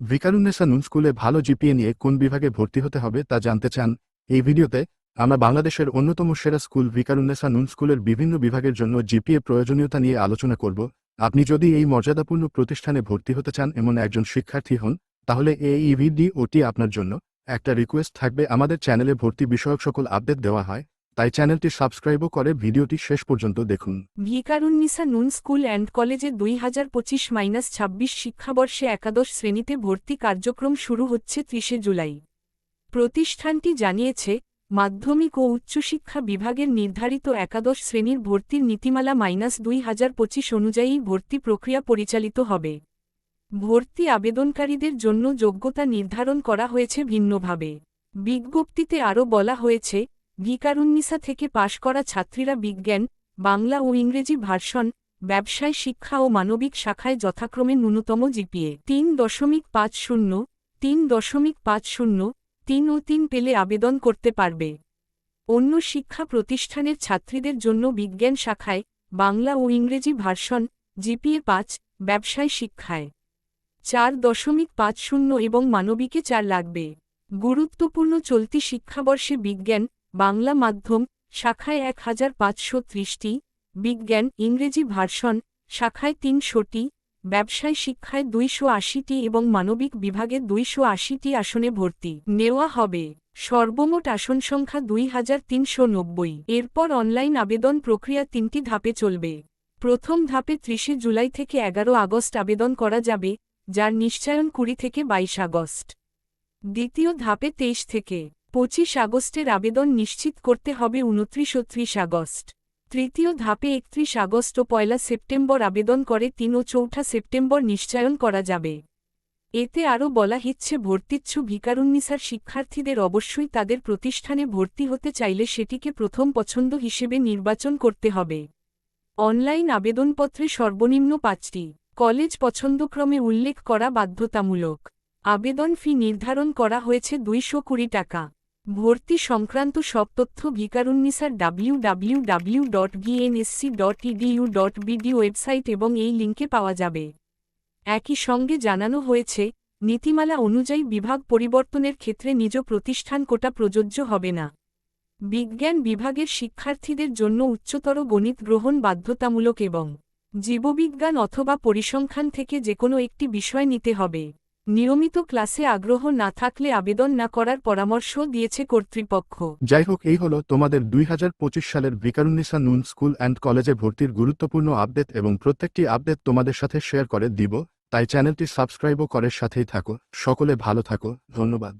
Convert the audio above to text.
ভিকারুন্নেসা নুন স্কুলে ভালো জিপিএ নিয়ে কোন বিভাগে ভর্তি হতে হবে তা জানতে চান, এই ভিডিওতে আমরা বাংলাদেশের অন্যতম সেরা স্কুল ভিকারুন্নেসা নুন স্কুলের বিভিন্ন বিভাগের জন্য জিপিএ প্রয়োজনীয়তা নিয়ে আলোচনা করব। আপনি যদি এই মর্যাদাপূর্ণ প্রতিষ্ঠানে ভর্তি হতে চান এমন একজন শিক্ষার্থী হন, তাহলে এই ইভিডি ওটি আপনার জন্য একটা রিকোয়েস্ট থাকবে। আমাদের চ্যানেলে ভর্তি বিষয়ক সকল আপডেট দেওয়া হয়। তাই চ্যানেলটি সাবস্ক্রাইবও করে ভিডিওটি শেষ পর্যন্ত দেখুন। ভিকারুন্নিসা নুন স্কুল অ্যান্ড কলেজে দুই হাজার পঁচিশ মাইনাস ছাব্বিশ শিক্ষাবর্ষে একাদশ শ্রেণীতে ভর্তি কার্যক্রম শুরু হচ্ছে ত্রিশে জুলাই। প্রতিষ্ঠানটি জানিয়েছে, মাধ্যমিক ও উচ্চশিক্ষা বিভাগের নির্ধারিত একাদশ শ্রেণির ভর্তির নীতিমালা মাইনাস দুই হাজার পঁচিশ অনুযায়ী ভর্তি প্রক্রিয়া পরিচালিত হবে। ভর্তি আবেদনকারীদের জন্য যোগ্যতা নির্ধারণ করা হয়েছে ভিন্নভাবে। বিজ্ঞপ্তিতে আরও বলা হয়েছে ভিকারুন্নিসা থেকে পাশ করা ছাত্রীরা বিজ্ঞান, বাংলা ও ইংরেজি ভার্সন, ব্যবসায় শিক্ষা ও মানবিক শাখায় যথাক্রমে ন্যূনতম জিপিএ। তিন দশমিক পাঁচ শূন্য, তিন দশমিক পাঁচ শূন্য, তিন ও তিন পেলে আবেদন করতে পারবে। অন্য শিক্ষা প্রতিষ্ঠানের ছাত্রীদের জন্য বিজ্ঞান শাখায়, বাংলা ও ইংরেজি ভার্সন, জিপিএ পাঁচ, ব্যবসায় শিক্ষায়। চার দশমিক পাঁচ শূন্য এবং মানবিকে চার লাগবে। গুরুত্বপূর্ণ চলতি শিক্ষাবর্ষে বিজ্ঞান বাংলা মাধ্যম, শাখায় এক হাজার পাঁচশো ত্রিশটি, বিজ্ঞান, ইংরেজি ভার্সন, শাখায় তিনশোটি, ব্যবসায় শিক্ষায় দুইশো আশিটি এবং মানবিক বিভাগে দুইশো আশিটি আসনে ভর্তি। নেওয়া হবে। সর্বমোট আসন সংখ্যা দুই হাজার তিনশো নব্বই। এরপর অনলাইন আবেদন প্রক্রিয়া তিনটি ধাপে চলবে। প্রথম ধাপে ত্রিশে জুলাই থেকে এগারো আগস্ট আবেদন করা যাবে, যার নিশ্চয়ন কুড়ি থেকে বাইশ আগস্ট। দ্বিতীয় ধাপে তেইশ থেকে পঁচিশ আগস্টের আবেদন নিশ্চিত করতে হবে উনত্রিশ ও ত্রিশ আগস্ট। তৃতীয় ধাপে একত্রিশ আগস্ট ও পয়লা সেপ্টেম্বর আবেদন করে তিন ও চৌঠা সেপ্টেম্বর নিশ্চয়ন করা যাবে। এতে আরও বলা হচ্ছে, ভর্তিচ্ছু ভিকারুন্নিসার শিক্ষার্থীদের অবশ্যই তাদের প্রতিষ্ঠানে ভর্তি হতে চাইলে সেটিকে প্রথম পছন্দ হিসেবে নির্বাচন করতে হবে। অনলাইন আবেদনপত্রে সর্বনিম্ন পাঁচটি। কলেজ পছন্দক্রমে উল্লেখ করা বাধ্যতামূলক। আবেদন ফি নির্ধারণ করা হয়েছে দুইশো কুড়ি টাকা। ভর্তি সংক্রান্ত সব তথ্য ভিকারুন্নিসার W W W dot VNSC dot EDU dot BD website এবং এই লিঙ্কে পাওয়া যাবে। একই সঙ্গে জানানো হয়েছে, নীতিমালা অনুযায়ী বিভাগ পরিবর্তনের ক্ষেত্রে নিজ প্রতিষ্ঠান কোটা প্রযোজ্য হবে না। বিজ্ঞান বিভাগের শিক্ষার্থীদের জন্য উচ্চতর গণিত গ্রহণ বাধ্যতামূলক এবং জীববিজ্ঞান অথবা পরিসংখ্যান থেকে যেকোনো একটি বিষয় নিতে হবে। নিয়মিত ক্লাসে আগ্রহ না থাকলে আবেদন না করার পরামর্শ দিয়েছে কর্তৃপক্ষ। যাই হোক এই হলো তোমাদের দুই হাজার পঁচিশ সালের বিকারুন্নিসা নুন স্কুল অ্যান্ড কলেজে ভর্তির গুরুত্বপূর্ণ আপডেট এবং প্রত্যেকটি আপডেট তোমাদের সাথে শেয়ার করে দিব। তাই চ্যানেলটি সাবস্ক্রাইবও করার সাথেই থাকো। সকলে ভালো থাকো। ধন্যবাদ।